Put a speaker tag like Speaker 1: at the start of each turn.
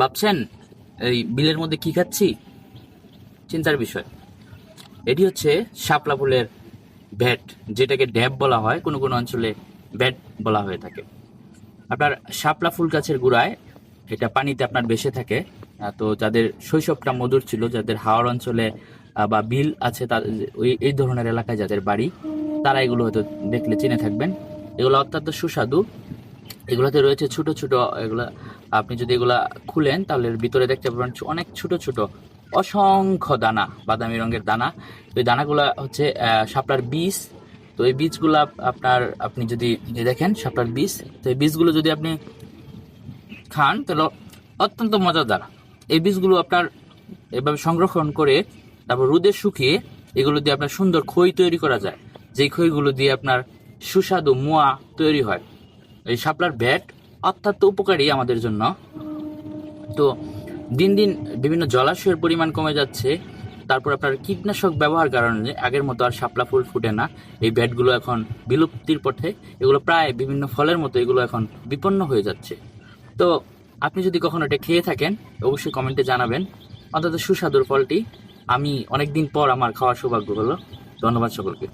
Speaker 1: ভাবছেন, এই বিলের মধ্যে কি খাচ্ছি? চিন্তার বিষয়। এটি হচ্ছে শাপলা ফুলের ভ্যাট যেটাকে ড্যাব বলা হয়, কোনো কোনো অঞ্চলে ব্যাট বলা হয়ে থাকে। আপনার শাপলা ফুল গাছের গোড়ায় এটা পানিতে আপনার বেসে থাকে। তো যাদের শৈশবটা মধুর ছিল, যাদের হাওড় অঞ্চলে বা বিল আছে তাদের ওই, এই ধরনের এলাকায় যাদের বাড়ি, তারা এগুলো হয়তো দেখলে চিনে থাকবেন। এগুলো অত্যন্ত সুস্বাদু। এগুলোতে রয়েছে ছোট ছোট, এগুলা আপনি যদি এগুলা খুলেন তাহলে ভিতরে দেখতে পাবেন অনেক ছোট ছোট অসংখ্য দানা, বাদামি রঙের দানা। এই দানাগুলা হচ্ছে শাপলার বীজ। তো এই বীজগুলা আপনার, আপনি যদি দেখেন শাপলার বীজ, তো এই বীজগুলো যদি আপনি খান তাহলে অত্যন্ত মজাদার। এই বীজগুলো আপনার এভাবে সংরক্ষণ করে তারপর রোদে শুকিয়ে এগুলো দিয়ে আপনার সুন্দর খই তৈরি করা যায়। যেই খইগুলো দিয়ে আপনার সুস্বাদু মোয়া তৈরি হয়। এই শাপলার ভ্যাট অত্যন্ত উপকারী আমাদের জন্য। তো দিন দিন বিভিন্ন জলাশয়ের পরিমাণ কমে যাচ্ছে। তারপর আপনার কীটনাশক ব্যবহার কারণে আগের মতো আর শাপলা ফুল ফুটে না। এই ব্যাটগুলো এখন বিলুপ্তির পথে, এগুলো প্রায় বিভিন্ন ফলের মতো এগুলো এখন বিপন্ন হয়ে যাচ্ছে। তো আপনি যদি কখনো এটা খেয়ে থাকেন, অবশ্যই কমেন্টে জানাবেন। অন্তত সুস্বাদুর ফলটি। আমি অনেকদিন পর আমার খাওয়ার সৌভাগ্য হলো। ধন্যবাদ সকলকে।